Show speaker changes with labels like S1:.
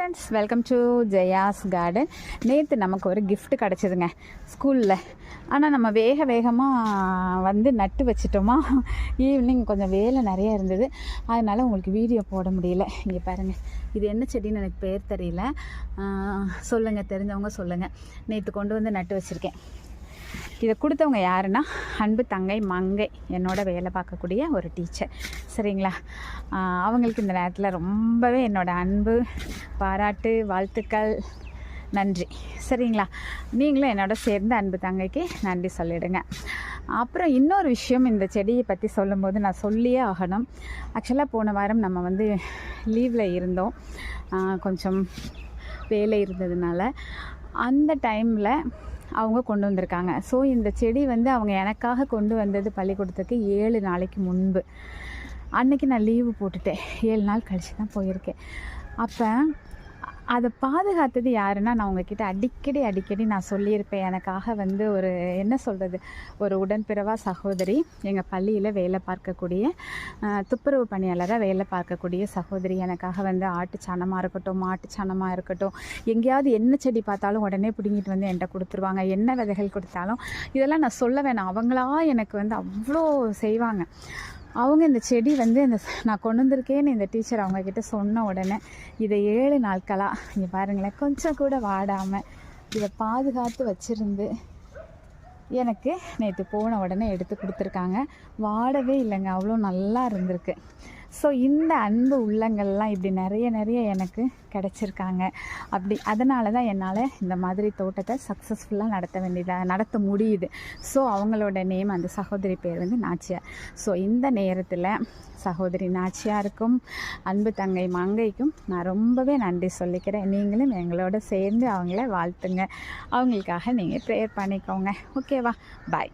S1: Friends welcome to Jaya's garden நேற்று நமக்கு ஒரு கிஃப்ட் கிடச்சிதுங்க ஸ்கூலில் ஆனால் நம்ம வேக வேகமாக வந்து நட்டு வச்சிட்டோமா? ஈவினிங் கொஞ்சம் வேலை நிறைய இருந்தது. அதனால் உங்களுக்கு வீடியோ போட முடியல. இங்கே பாருங்கள் இது என்ன செடின்னு எனக்கு பேர் தெரியல. சொல்லுங்கள் தெரிஞ்சவங்க சொல்லுங்கள் நேற்று கொண்டு வந்து நட்டு வச்சுருக்கேன். இதை கொடுத்தவங்க யாருன்னா அன்பு தங்கை மங்கை என்னோட வேலை பார்க்கக்கூடிய ஒரு டீச்சர் சரிங்களா? அவங்களுக்கு இந்த நேரத்தில் ரொம்பவே என்னோட அன்பு பாராட்டு வாழ்த்துக்கள் நன்றி. சரிங்களா? நீங்களும் என்னோட சேர்ந்து அன்பு தங்கைக்கு நன்றி சொல்லிடுங்க. அப்புறம் இன்னொரு விஷயம் இந்த செடியை பற்றி சொல்லும்போது நான் சொல்லியே ஆகணும். ஆக்சுவலாக போன வாரம் நம்ம வந்து லீவில் இருந்தோம். கொஞ்சம் வேலை இருந்ததுனால. அந்த டைமில் அவங்க கொண்டு வந்திருக்காங்க. ஸோ இந்த செடி வந்து அவங்க எனக்காக கொண்டு வந்தது பள்ளிக்கூடத்துக்கு ஏழு நாளைக்கு முன்பு. அன்னைக்கு நான் லீவு போட்டுட்டேன். ஏழு நாள் கழிச்சு தான் போயிருக்கேன். அப்போ அதை பாதுகாத்தது யாருன்னா நான் உங்ககிட்ட அடிக்கடி அடிக்கடி நான் சொல்லியிருப்பேன். எனக்காக வந்து ஒரு என்ன சொல்கிறது ஒரு உடன்பிறவா சகோதரி எங்கள் பள்ளியில் வேலை பார்க்கக்கூடிய துப்புரவு பணியாளராக வேலை பார்க்கக்கூடிய சகோதரி எனக்காக வந்து ஆட்டு சாணமாக இருக்கட்டும் மாட்டு சாணமாக இருக்கட்டும் எங்கேயாவது என்ன செடி பார்த்தாலும் உடனே பிடுங்கிட்டு வந்து என்கிட்ட கொடுத்துருவாங்க. என்ன விதைகள் கொடுத்தாலும் இதெல்லாம் நான் சொல்ல வேணாம். அவங்களா எனக்கு வந்து அவ்வளோ செய்வாங்க. அவங்க இந்த செடி வந்து இந்த நான் கொண்டு வந்திருக்கேன்னு இந்த டீச்சர் அவங்கக்கிட்ட சொன்ன உடனே இதை ஏழு நாட்களாக இங்கே பாருங்களேன் கொஞ்சம் கூட வாடாமல் இதை பாதுகாத்து வச்சுருந்து எனக்கு நேற்று போன உடனே எடுத்து கொடுத்துருக்காங்க. வாடவே இல்லைங்க அவ்வளோ நல்லா இருந்திருக்கு. ஸோ இந்த அன்பு உள்ளங்கள்லாம் இப்படி நிறைய நிறைய எனக்கு கிடச்சிருக்காங்க. அப்படி அதனால தான் என்னால் இந்த மாதிரி தோட்டத்தை சக்ஸஸ்ஃபுல்லாக நடத்த வேண்டியதாக நடத்த முடியுது. ஸோ அவங்களோட நேம் அந்த சகோதரி பேர் வந்து நாச்சியார் ஸோ இந்த நேரத்தில் சகோதரி நாச்சியாருக்கும் அன்பு தங்கை மங்கைக்கும் நான் ரொம்பவே நன்றி சொல்லிக்கிறேன். நீங்களும் எங்களோட சேர்ந்து அவங்கள வாழ்த்துங்க. அவங்களுக்காக நீங்கள் ப்ரேயர் பண்ணிக்கோங்க. ஓகேவா பாய்